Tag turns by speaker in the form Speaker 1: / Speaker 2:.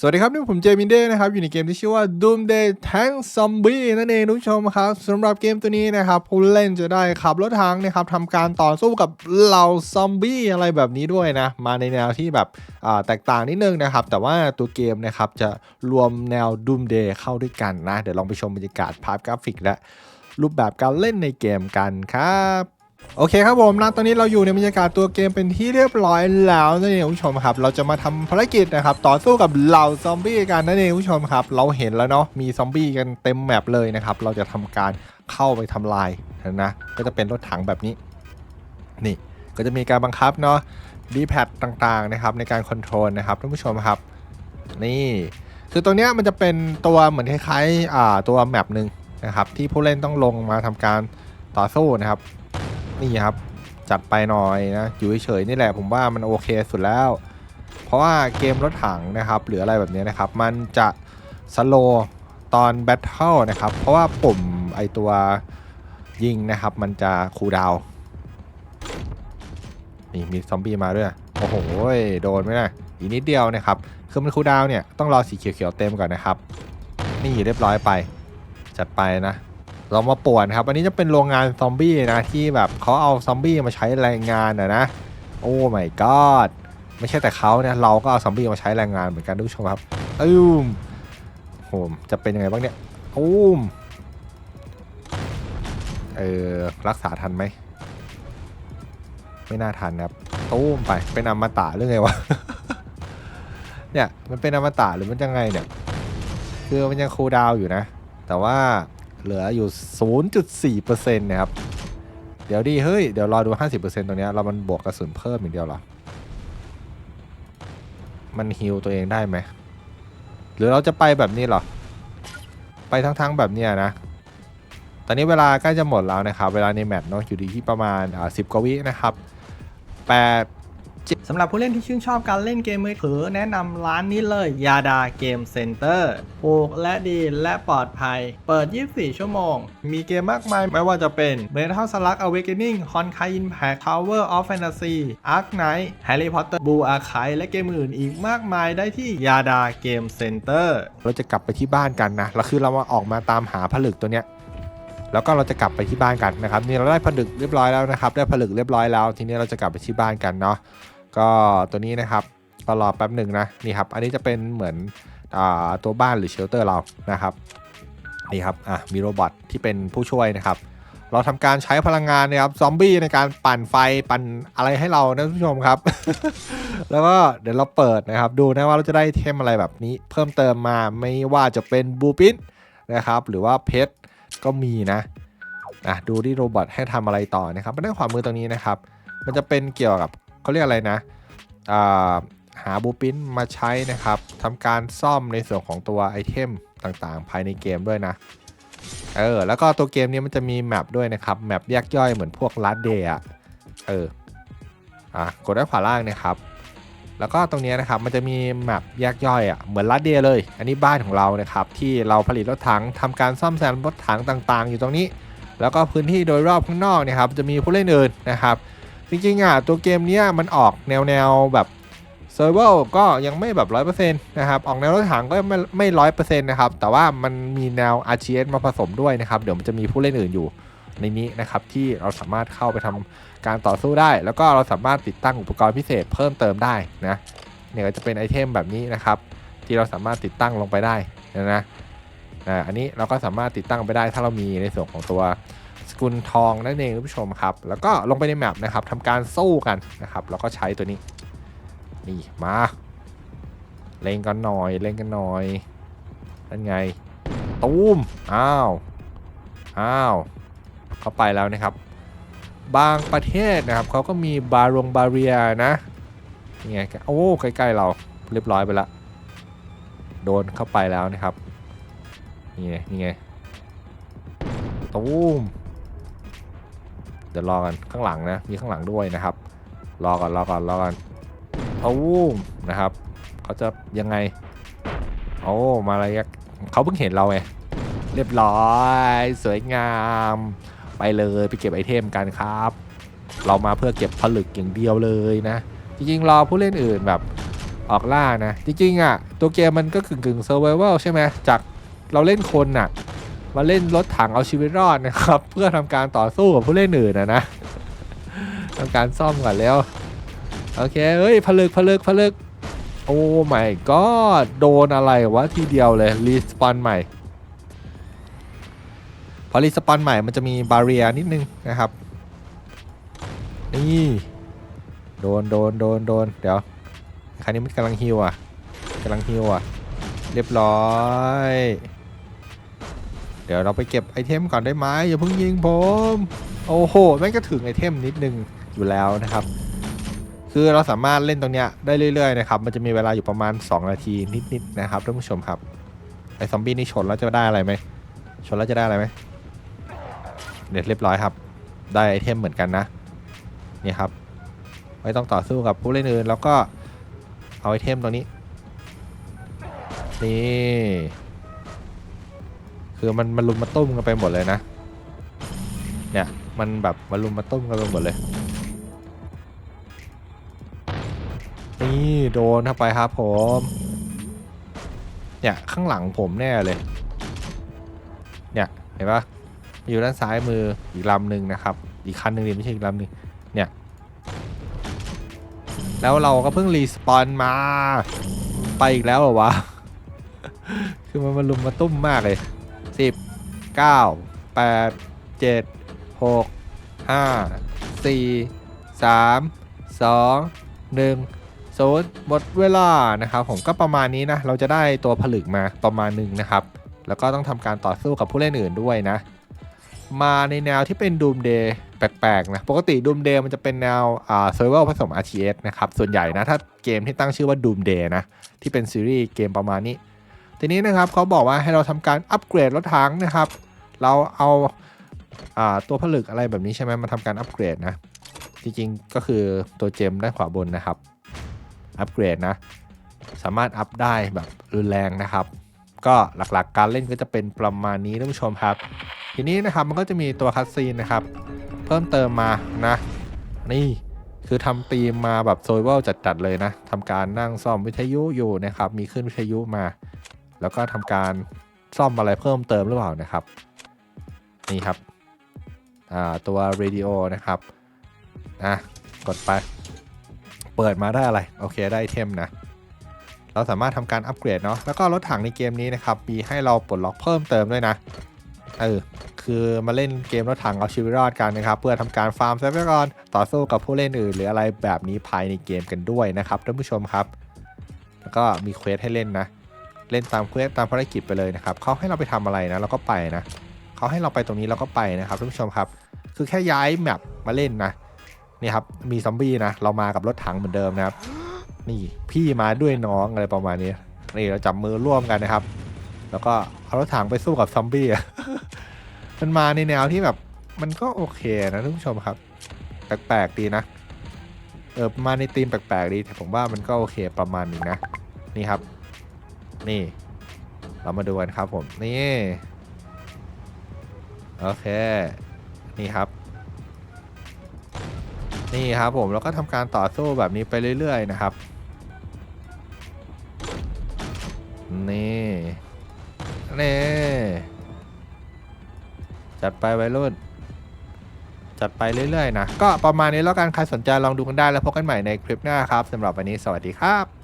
Speaker 1: สวัสดีครับ นี่ผมเจมินเด้นะครับ อยู่ในเกมที่ชื่อว่า Doomsday Tank Zombie นั่นเองทุกผู้ชมครับสำหรับเกมตัวนี้นะครับผู้เล่นจะได้ขับรถถังนะครับทำการต่อสู้กับเหล่าซอมบี้อะไรแบบนี้ด้วยนะ มาในแนวที่แบบอ่าแตกต่างนิดนึงนะครับ แต่ว่าตัวเกมนะครับจะรวมแนว Doomsday เข้าด้วยกันนะ เดี๋ยวลองไปชมบรรยากาศภาพกราฟิกและรูปแบบการเล่นในเกมกันครับ โอเคครับผมนะตอนนี้เราอยู่ในบรรยากาศตัวเกมเป็นที่เรียบร้อยแล้วนั่นเองคุณผู้ชมครับ เราจะมาทำภารกิจนะครับต่อสู้กับเหล่าซอมบี้กันนั่นเองคุณผู้ชมครับ เราเห็นแล้วเนาะมีซอมบี้กันเต็มแมปเลยนะครับ เราจะทำการเข้าไปทำลายนะก็จะเป็นรถถังแบบนี้ นี่ก็จะมีการบังคับเนาะดีแพดต่างๆนะครับในการคอนโทรลนะครับท่านผู้ชมครับ นี่คือตัวเนี้ยมันจะเป็นตัวเหมือนคล้ายๆอ่าตัวแมปหนึ่งนะครับที่ผู้เล่นต้องลงมาทำการต่อสู้นะครับ นี่ครับ จัดไปหน่อยนะอยู่เฉยๆนี่แหละผมว่ามันโอเคสุดแล้ว เพราะว่าเกมรถถังนะครับหรืออะไรแบบนี้นะครับ มันจะสโลตอนแบทเทิลนะครับ เพราะว่าปุ่มไอตัวยิงนะครับ มันจะคูลดาวนี่มีซอมบี้มาด้วยโอ้โหโดนไหมนะอีกนิดเดียวนะครับคือมันคูลดาวเนี่ยต้องรอสีเขียวๆเต็มก่อนนะครับ นี่เรียบร้อยไป จัดไปนะ เรามาป่วนครับ อันนี้จะเป็นโรงงานซอมบี้นะที่แบบเขาเอาซอมบี้มาใช้แรงงานนะนะ โอ้ my god ไม่ใช่แต่เขาเนี่ยเราก็เอาซอมบี้มาใช้แรงงานเหมือนกันทุกชมครับอืมโหจะเป็นยังไงบ้างเนี่ยอุ้มเออรักษาทันไหมไม่น่าทันครับตุ้มไปเป็นอมตะเรื่อไงวะเนี่ยมันเป็นอมตะหรือมันยังไงเนี่ยคือมันยังคูลดาวอยู่นะ แต่ว่า เหลืออยู่ 0.4%นะครับ เดี๋ยวดี เฮ้ย เดี๋ยวรอดู 50%ตรงนี้เรามันบวกกระสุนเพิ่มอย่างเดียวหรอ มันฮิลตัวเองได้ไหม หรือเราจะไปแบบนี้หรอ ไปทั้งๆแบบเนี้ยนะ ตอนนี้เวลาใกล้จะหมดแล้วนะครับ เวลาในแมตช์เนาะอยู่ที่ประมาณอ่า10กว่าวินะครับ8
Speaker 2: สำหรับผู้เล่นที่ชื่นชอบการเล่นเกมมือถือแนะนำร้านนี้เลยยาดาเกมเซ็นเตอร์ถูกและดีและปลอดภัย เปิด 24 ชั่วโมง มีเกมมากมายไม่ว่าจะเป็น Metal Slug Awakening Honkai Impact Tower of Fantasy Ark Knight Harry Potter Blue Archive และเกมอื่นอีกมากมายได้ที่ยาดาเกมเซ็นเตอร์
Speaker 1: เราจะกลับไปที่บ้านกันนะแล้วคือเรามาออกมาตามหาผลึกตัวเนี้ยแล้วก็เราจะกลับไปที่บ้านกันนะครับนี่เราได้ผลึกเรียบร้อยแล้วนะครับ ได้ผลึกเรียบร้อยแล้ว ทีนี้เราจะกลับไปที่บ้านกันเนาะ ก็ตัวนี้นะครับก็รอแป๊บหนึ่งนะนี่ครับ อันนี้จะเป็นเหมือนอตัวบ้านหรือเชลเตอร์เรานะครับนี่ครับอะมีโรบอทที่เป็นผู้ช่วยนะครับ เราทำการใช้พลังงานนะครับซอมบี้ในการปั่นไฟปั่นอะไรให้เรานะท่านผู้ชมครับ แล้วก็เดี๋ยวเราเปิดนะครับ ดูนะว่าเราจะได้เทมอะไรแบบนี้ เพิ่มเติมมาไม่ว่าจะเป็นบูปินนะครับ หรือว่าเพชรก็มีนะอะดูที่โรบอทให้ทำอะไรต่อนะครับด้านขวามือตรงนี้นะครับ มันจะเป็นเกี่ยวกับ เขาเรียกอะไรนะหาบูปินมาใช้นะครับทำการซ่อมในส่วนของตัวไอเทมต่างๆ ภายในเกมด้วยนะเออแล้วก็ตัวเกมนี้มันจะมีแมปด้วยนะครับแมปแยกย่อยเหมือนพวกลัดเดย์อะเอออะกดด้านขวาล่างนะครับ แล้วก็ตรงนี้นะครับมันจะมีแมปแยกย่อยอะเหมือนลัดเดย์เลย อันนี้บ้านของเรานะครับที่เราผลิตรถถังทำการซ่อมแซมรถถังต่างๆ อยู่ตรงนี้ แล้วก็พื้นที่โดยรอบข้างนอกเนี่ยครับจะมีผู้เล่นอื่นนะครับ จริงๆอะตัวเกมเนี้ยมันออกแนวแนวแบบเซอร์เวอร์ก็ยังไม่แบบร้อยเปอร์เซ็นต์นะครับออกแนวรถถังก็ไม่ไม่ร้อยเปอร์เซ็นต์นะครับแต่ว่ามันมีแนว RTS มาผสมด้วยนะครับเดี๋ยวมันจะมีผู้เล่นอื่นอยู่ในนี้นะครับที่เราสามารถเข้าไปทำการต่อสู้ได้ แล้วก็เราสามารถติดตั้งอุปกรณ์พิเศษเพิ่มเติมได้นะเนี่ยก็จะเป็นไอเทมแบบนี้นะครับ ที่เราสามารถติดตั้งลงไปได้นะนะอ่าอันนี้เราก็สามารถติดตั้งไปได้ถ้าเรามีในส่วนของตัว สกุลทองนั่นเองท่านผู้ชมครับ แล้วก็ลงไปในแมปนะครับทำการสู้กันนะครับ แล้วก็ใช้ตัวนี้ นี่มาเล่นกันหน่อยเล่นกันหน่อยนั่นไง ตูมอ้าวอ้าวเข้าไปแล้วนะครับ บางประเทศนะครับเขาก็มีบารงบาเรียนะนี่ไงโอ้ใกล้ๆเราเรียบร้อยไปละโดนเข้าไปแล้วนะครับนี่ไงนี่ไงตูม เดี๋ยวรอกันข้างหลังนะมีข้างหลังด้วยนะครับ รอก่อนรอก่อนรอก่อนเอาวูมนะครับเขาจะยังไงโอ้มาอะไรเขาเพิ่งเห็นเราไงเรียบร้อย สวยงาม ไปเลยไปเก็บไอเทมกันครับ เรามาเพื่อเก็บผลึกอย่างเดียวเลยนะ จริงๆรอผู้เล่นอื่นแบบออกล่านะ จริงๆอะ ตัวเกมมันก็กึ่งกึ่งเซอร์ไวเวลใช่ไหมจากเราเล่นคนน่ะ มาเล่นรถถังเอาชีวิตรอดนะครับ เพื่อทำการต่อสู้กับผู้เล่นอื่นนะนะทำการซ่อมก่อนแล้วโอเคเฮ้ยผลึกผลึกผลึกโอ้ my god โดนอะไรวะทีเดียวเลยรีสปอนใหม่ พอรีสปอนใหม่มันจะมีบาเรียนิดนึงนะครับ นี่โดนโดนโดนโดนเดี๋ยวคราวนี้มันกำลังฮิวอะกำลังฮิวอะ เรียบร้อย เดี๋ยวเราไปเก็บไอเทมก่อนได้ไหมอย่าเพิ่งยิงผม โอ้โหแม่งก็ถึงไอเทมนิดนึงอยู่แล้วนะครับ คือเราสามารถเล่นตรงเนี้ยได้เรื่อยๆนะครับมันจะมีเวลาอยู่ประมาณ 2 นาทีนิดๆนะครับท่านผู้ชมครับไอซอมบี้นี่ชนแล้วจะได้อะไรไหมชนแล้วจะได้อะไรไหมเด็ดเรียบร้อยครับ ได้ไอเทมเหมือนกันนะนี่ครับไม่ต้องต่อสู้กับผู้เล่นอื่นแล้วก็เอาไอเทมตัวนี้นี่ คือมันมันลุมมาตุ้มกันไปหมดเลยนะ เนี่ยมันแบบมันลุมมาตุ้มกันไปหมดเลย นี่โดนเข้าไปครับผม เนี่ยข้างหลังผมแน่เลย เนี่ยเห็นปะอยู่ด้านซ้ายมืออีกลำหนึ่งนะครับ อีกคันหนึ่งดิไม่ใช่อีกลำหนึ่งเนี่ย แล้วเราก็เพิ่งรีสปอนมา ไปอีกแล้วเหรอวะ คือมันมาลุมมาตุ้มมากเลย สิบเก้าแปดเจ็ดหกห้าสี่สามสองหนึ่งศูนย์หมดเวลานะครับ ผมก็ประมาณนี้นะ เราจะได้ตัวผลึกมาประมาณหนึ่งนะครับ แล้วก็ต้องทำการต่อสู้กับผู้เล่นอื่นด้วยนะ มาในแนวที่เป็น Doom Day แปลกๆนะ ปกติ Doom Day มันจะเป็นแนวอ่า Survival ผสม RTS นะครับ ส่วนใหญ่นะ ถ้าเกมที่ตั้งชื่อว่า Doom Day นะ ที่เป็นซีรีส์เกมประมาณนี้ ทีนี้นะครับเขาบอกว่าให้เราทำการอัปเกรดรถถังนะครับ เราเอาอาตัวผลึกอะไรแบบนี้ใช่ไหมมาทำการอัปเกรดนะ จริงๆก็คือตัวเจมด้านขวาบนนะครับ อัปเกรดนะ สามารถอัพได้แบบรุนแรงนะครับ ก็หลักๆการเล่นก็จะเป็นประมาณนี้ท่านผู้ชมครับ ทีนี้นะครับมันก็จะมีตัวคัสซีนนะครับ เพิ่มเติมมานะ นี่คือทำธีมมาแบบโซเวลจัดๆเลยนะทำการนั่งซ่อมวิทยุอยู่นะครับ มีขึ้นวิทยุมา แล้วก็ทำการซ่อมอะไรเพิ่มเติมหรือเปล่านะครับ นี่ครับตัวเรดิโอนะครับอะกดไป เปิดมาได้อะไร โอเคได้เทมนะเราสามารถทำการอัปเกรดเนาะแล้วก็รถถังในเกมนี้นะครับมีให้เราปลดล็อกเพิ่มเติมด้วยนะเออคือมาเล่นเกมรถถังเอาชีวิตรอดกันนะครับ เพื่อทำการฟาร์มทรัพยากรต่อสู้กับผู้เล่นอื่น หรืออะไรแบบนี้ภายในเกมกันด้วยนะครับท่านผู้ชมครับ แล้วก็มีเควสให้เล่นนะ เล่นตามเควสตามภารกิจไปเลยนะครับเขาให้เราไปทำอะไรนะเราก็ไปนะเขาให้เราไปตรงนี้เราก็ไปนะครับท่านผู้ชมครับ คือแค่ย้ายแมปมาเล่นนะนี่ครับมีซอมบี้นะเรามากับรถถังเหมือนเดิมนะครับ นี่พี่มาด้วยน้องอะไรประมาณนี้นี่เราจับมือร่วมกันนะครับ แล้วก็เอารถถังไปสู้กับซอมบี้อะมันมาในแนวที่แบบมันก็โอเคนะท่านผู้ชมครับ แปลกๆดีนะเออมาในธีมแปลกๆดีแต่ผมว่ามันก็โอเคประมาณนึงนะนี่ครับ นี่ เรามาดูกันครับผมนี่โอเค นี่ครับ นี่ครับผมแล้วก็ทำการต่อสู้แบบนี้ไปเรื่อยๆนะครับ นี่ นี่ จัดไปไวรุ่น จัดไปเรื่อยๆนะ ก็ประมาณนี้แล้วกันใครสนใจลองดูกันได้แล้วพบกันใหม่ในคลิปหน้าครับสำหรับวันนี้สวัสดีครับ